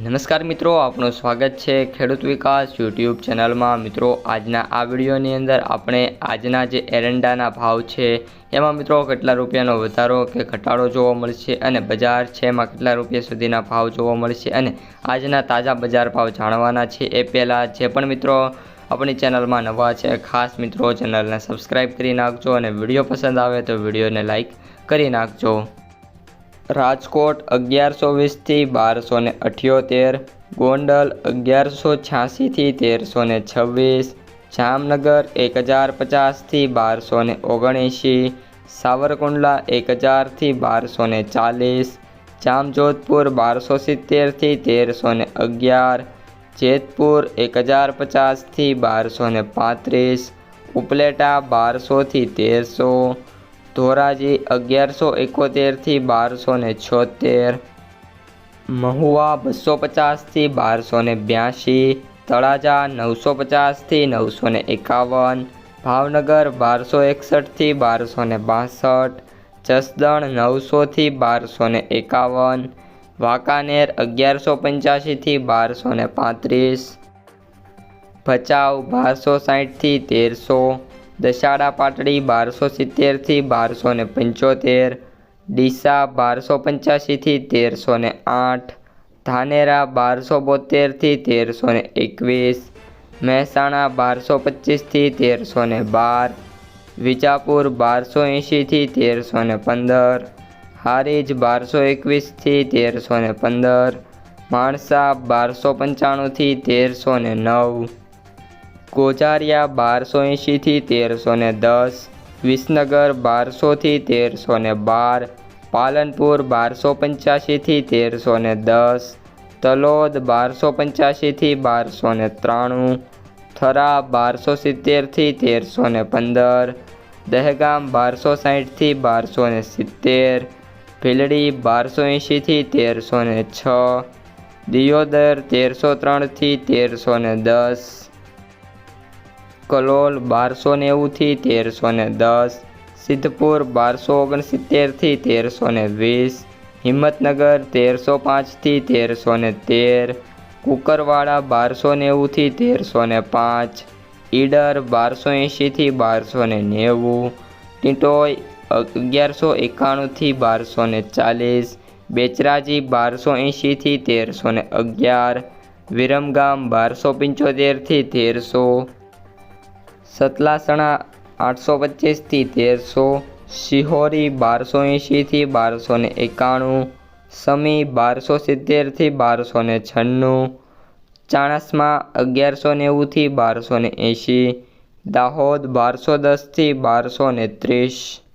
નમસ્કાર મિત્રો, આપનું સ્વાગત છે ખેડૂત વિકાસ યુટ્યુબ ચેનલમાં. મિત્રો, આજના આ વિડીયોની અંદર આપણે આજના જે એરંડાના ભાવ છે, એમાં મિત્રો કેટલા રૂપિયાનો વધારો કે ઘટાડો જોવા મળશે અને બજાર છે, એમાં કેટલા રૂપિયા સુધીના ભાવ જોવા મળશે અને આજના તાજા બજાર ભાવ જાણવાના છે એ પહેલાં જે પણ મિત્રો આપણી ચેનલમાં નવા છે, ખાસ મિત્રો ચેનલને સબસ્ક્રાઈબ કરી નાખજો અને વીડિયો પસંદ આવે તો વિડીયોને લાઈક કરી નાખજો. રાજકોટ અગિયારસો વીસથી બારસો ને અઠ્યોતેર, ગોંડલ અગિયારસો છ્યાસીથી તેરસો ને છવ્વીસ, જામનગર એક હજાર પચાસથી બારસો ને ઓગણએંશી, સાવરકુંડલા એક હજારથી બારસો ને ચાલીસ, જામજોધપુર બારસો સિત્તેરથી તેરસો ને અગિયાર, જેતપુર એક હજાર પચાસથી બારસો ને પાંત્રીસ, ઉપલેટા બારસોથી તેરસો ધોરાજી અગિયારસો એકોતેરથી બારસો ને છોતેર. મહુવા બસો પચાસથી બારસો ને બ્યાસી તળાજા નવસો પચાસથી નવસો ને એકાવન. ભાવનગર બારસો એકસઠથી બારસો ને બાસઠ. જસદણ નવસોથી બારસો ને એકાવન. વાંકાનેર અગિયારસો પંચ્યાસીથી બારસો ને પાંત્રીસ. ભચાઉ બારસો સાઠથી તેરસો. દશાડા પાટડી બારસો સિત્તેરથી બારસો ને પંચોતેર, ડીસા બારસો પંચ્યાસીથી તેરસો ને આઠ, ધાનેરા બારસો બોતેરથી તેરસો ને એકવીસ, મહેસાણા બારસો પચીસથી તેરસો ને બાર, વિજાપુર બારસો એંશીથી તેરસો ને પંદર, હારીજ બારસો એકવીસથી તેરસો ને પંદર, માણસા બારસો પંચાણુંથી તેરસો ને નવ ગોજારિયા બારસો એંશીથી તેરસો ને દસ, વિસનગર બારસોથી તેરસો ને બાર, પાલનપુર બારસો પંચ્યાસીથી તેરસો ને દસ, તલોદ બારસો પંચ્યાસીથી બારસો ને ત્રાણું, થરા બારસો સિત્તેરથી તેરસો ને પંદર, દહેગામ બારસો સાઠથી બારસો ને સિત્તેર, ભીલડી બારસો એંશીથી તેરસો ને છ, દિયોદર તેરસો ત્રણથી તેરસો ને દસ કલોલ બારસો નેવુંથી તેરસો ને દસ, સિદ્ધપુર બારસો ઓગણસિત્તેરથી તેરસો ને વીસ, હિંમતનગર તેરસો પાંચથી તેરસો ને તેર, કુકરવાડા બારસો નેવુંથી તેરસો ને પાંચ, ઈડર બારસો એંશીથી બારસો ને નેવું ટીંટોઈ અગિયારસો એકાણુંથી બારસો ને ચાલીસ, બેચરાજી બારસો એંશીથી તેરસો ને અગિયાર, વિરમગામ બારસો પંચોતેરથી તેરસો સતલાસણા આઠસો પચીસથી તેરસો, શિહોરી બારસો એંશીથી બારસો ને એકાણું, સમી બારસો સિત્તેરથી બારસો ને છન્નું, ચાણસમાં અગિયારસો નેવુંથી બારસો ને એંશી, દાહોદ બારસો દસથી બારસો ને ત્રીસ.